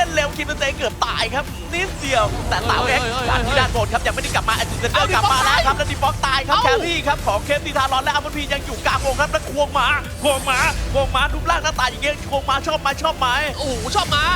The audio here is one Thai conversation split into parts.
เล่นเร็วคิมเบนเตเกือบตายครับนิดเดียวแต่เต๋าเอ็กซ์เฮ้ยเฮ้ยเฮ้ยการที่ด้านบนครับยังไม่ได้ กลับมาแอดซิเซนเตอร์กลับมาแล้วครับแล้วดีฟอกตายครับแครี่ครับของเคฟตีทารอนและอัมพพียังอยู่กลางวงครับแล้วควงหมาควงหมาควงหมารูปร่างหน้าตาอย่างเงี้ยควงหมาชอบไหมชอบไหมโอ้โหชอบมา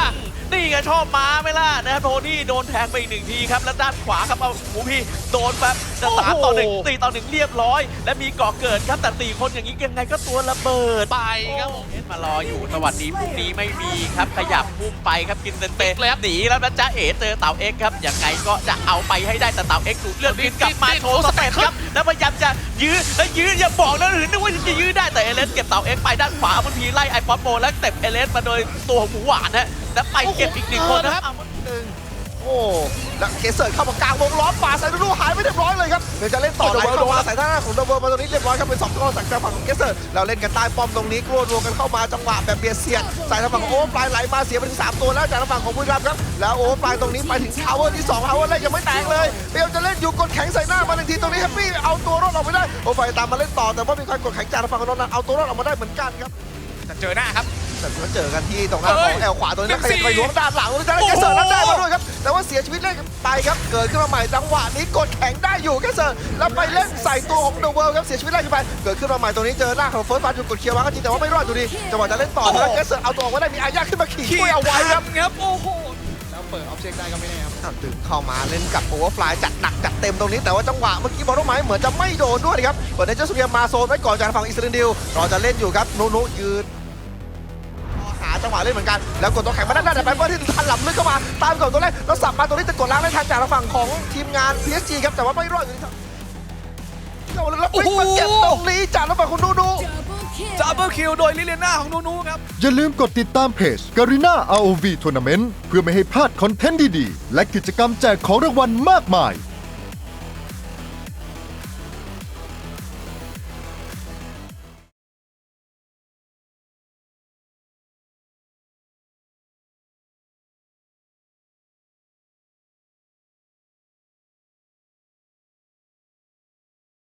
นี่ไงชอบม้าไหมล่ะนะครับโทนี่โดนแทงไปอีกหนึ่งทีครับ แล้วด้านขวาครับเอาหมูพี่โดนแบบจะสามต่อหนึ่งโอ้โหตีต่อหนึ่งเรียบร้อย และมีก่อเกิดครับแต่ตีคนอย่างนี้ยังไงก็ตัวระเบิดไปครับผมเอ็นมารออยู่สวัสดีพรุ่งนี้ไม่มีครับ ขยับพุ่มไปครับกินเซนเตแล้วหนีแล้วนะจ๊ะเอ๋เจอเต่าเอ็กซ์ครับยังไงก็จะเอาไปให้ได้แต่เต่าเอ็กซ์ดูดเลือดกินกลับมาโชว์สเต็ปครับแล้วพยายามจะยื้อแล้วยื้ออย่าบอกนะหรือนึกว่าจะยื้อได้แต่เอเลสเก็บเต่าเอ็กซ์ไปด้านขวามันพีไล่ไอป๊อปโมแล้วเต็ปเอเลสมาโดยตัวของหมูหวานนะแล้วไปเก็บอีกหนึ่งคนนะครับโอ้แล้วเคเสิร์เข้ามากลางวงล้อมป่าใส่ดูหายไปเรียบร้อยเลยครับเดี๋ยวจะเล่นต่อไหลเข้ามาใส่หน้าของเดอะเวิร์มาตรงนี้เรียบร้อยครับเป็นสองก้อนจากทางฝั่งของเคเสิร์เราเล่นกันใต้ป้อมตรงนี้กลัวรวมกันเข้ามาจังหวะแบบเบียดเสียดใส่ทางฝั่งของโอ้ปลายไหลมาเสียไปถึงสามตัวแล้วจากทางฝั่งของบุรีรัมย์ครับแล้วโอ้ปลายตรงนี้ไปถึงทาวเวอร์ที่สองทาวเวอร์แรกยังไม่แตกเลยเบลจะเล่นอยู่ เอาตัวรอดออกไปได้โอ้ไฟตามมาเล่นต่อแต่ว่ามีการกดแข็งจากทางฝั่งของนนท์เอาตัวรอดออกมาได้เหมือนกันครับจะเจอหน้าครับแต่ก็เจอกันที่ตรงหน้าขเฮ้อยงแอลขวาตัวนี้แล้วหนึ่ใครงสี่ไปล้วงด้านหลังแล้วจะได้แกเซอร์นั้นได้มาด้วยครับแต่ว่าเสียชีวิตเล่นไปครับเกิดขึ้นมาใหม่จังหวะนี้กดแข็งได้อยู่แกเซอร์แล้วไปเล่นใส่ตัวของเดอะเวิลด์ครับเสียชีวิตแรกขึ้นไปเกิดขึ้นมาใหม่ตรงนี้เจอหน้าของเฟิร์สฟาร์ถูกกดเคลียร์มาก็จริงแต่ว่าไม่รอดอยู่ดีจังหวะจะเล่นต่อแล้วแกเซอร์เอาตัวออกมาได้มีอาญาขึ้นมาขี่ช่วยเอาไว้ครับครับโอ้โหแล้ว เปิดออฟเช็คได้ก็ไม่แน่ครับอะดึงเข้ามาเล่นกับโอเวอร์ฟลายจัดหนักจัดเต็มตรงนี้แต่ว่าจังหวะเมื่อกี้บอลลูนไม้เหมือนจะไม่โดนด้วยครับเปิดในเจ้าสุเรียมาโซนไว้ก่อนจากฝั่งอิสราเอลรอจะเล่นอยู่ครับนุนุยืนหาจังหวะเล่นเหมือนกันแล้วกดตัวแข็งมาด้านหน้าแต่แบงเบอร์ที่ทันหลับลึกเข้ามาตามก่อนตัวแรกแล้วสับมาตรงนี้จะกดล้างได้ทันจากทางฝั่งของทีมงาน PSG ครับแต่ว่าไม่รอดอยู่ที่เอาแล้วพลิกมาเก็บตรงนี้จากทางฝั่งของนูนูดั บเบิลคิวโดยลิเลียนาของนูนูครับ อย่าลืมกดติดตามเพจ Garena ROV Tournament เพื่อไม่ให้พลาดคอนเทนต์ดีๆ และกิจกรรมแจกของรางวัลมากมาย